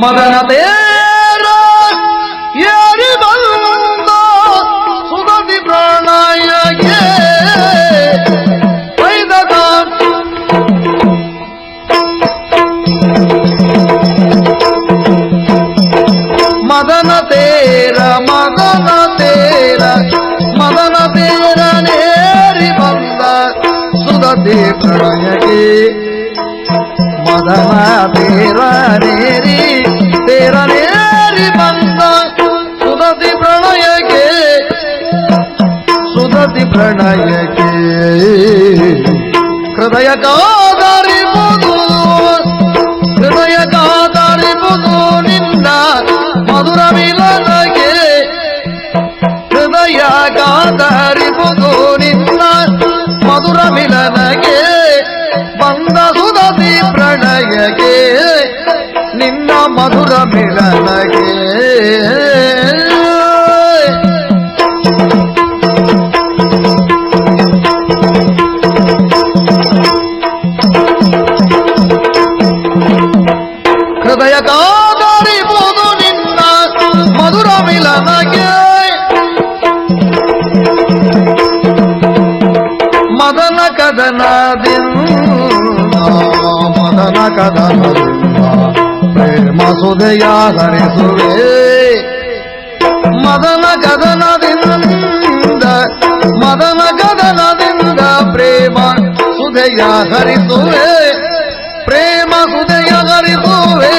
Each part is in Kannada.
ಮದನ ತೇರ ಏರಿ ಬಂದ ಸುಗತಿ ಪ್ರಾಣಾಯಗೆ ವೈದಕ ಮದನ ತೇರ ಮದನ ತೇರ ಮದನ ತೇರ ನೇರಿ ಬಂದ ಸುಗತಿ ಪ್ರಣಯಕ್ಕೆ ಮದನ ತೇರ ನೇರಿ ತೇರ ನೇರಿ ಬಂದ ಸುಧತಿ ಪ್ರಣಯಕ್ಕೆ ಸುಧತಿ ಪ್ರಣಯಕ್ಕೆ. ಹೃದಯ ಕಾದರಿಬುದು ಹೃದಯ ಕಾದರಿಬುದು ನಿನ್ನ ಮಧುರ ಮಿಲನಗೆ ಹೃದಯ ಕಾದರಿಬುದು ನಿನ್ನ ಮಧುರ ಮಿಲನಗೆ. ಹೃದಯ ಕಾದರಿಬುದು ನಿನ್ನ ಮಧುರ ಮಿಲನಗೆ. ಮದನ ಕದನದಿಂದ ಮದನ ಕದನದಿಂದ ಪ್ರೇಮ ಸುದಯ ಹರಿಸುವೆ ಮದನ ಕದನದಿಂದ ಮದನ ಕದನದಿಂದ ಪ್ರೇಮ ಸುದೆಯ ಹರಿಸುವೆ ಪ್ರೇಮ ಸುದೆಯ ಹರಿಸುವೆ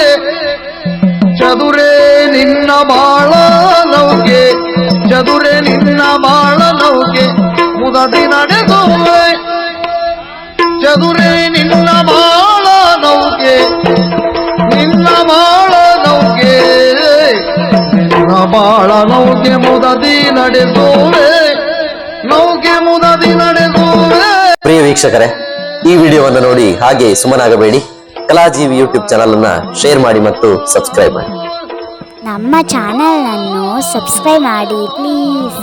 ಚದುರೆ ನಿನ್ನ ಬಾಳ ನೌಕೆ, ಚದುರೆ ನಿನ್ನ ಬಾಳ ನೌಕೆ, ಮುದದಿ ನಡೆಸುವೆ. ಚದುರೆ ನಿನ್ನ ಬಾಳ ಬಾಳ ನೌಕೆ ನಿನ್ನ ಬಾಳ ನೌಕೆ ಮುದದಿ ನಡೆಸೋವೆ. ನೌಕೆ ಮುದದಿ ನಡೆಸೋವೆ. ಪ್ರಿಯ ವೀಕ್ಷಕರೇ ಈ ವಿಡಿಯೋವನ್ನು ನೋಡಿ ಹಾಗೆ ಸುಮ್ಮನಾಗಬೇಡಿ. ಕಲಾಜೀವಿ ಯೂಟ್ಯೂಬ್ ಚಾನಲ್ ಅನ್ನ ಶೇರ್ ಮಾಡಿ ಮತ್ತು ಸಬ್ಸ್ಕ್ರೈಬ್ ಮಾಡಿ. ನಮ್ಮ ಚಾನಲನ್ನು ಸಬ್ಸ್ಕ್ರೈಬ್ ಮಾಡಿ ಪ್ಲೀಸ್.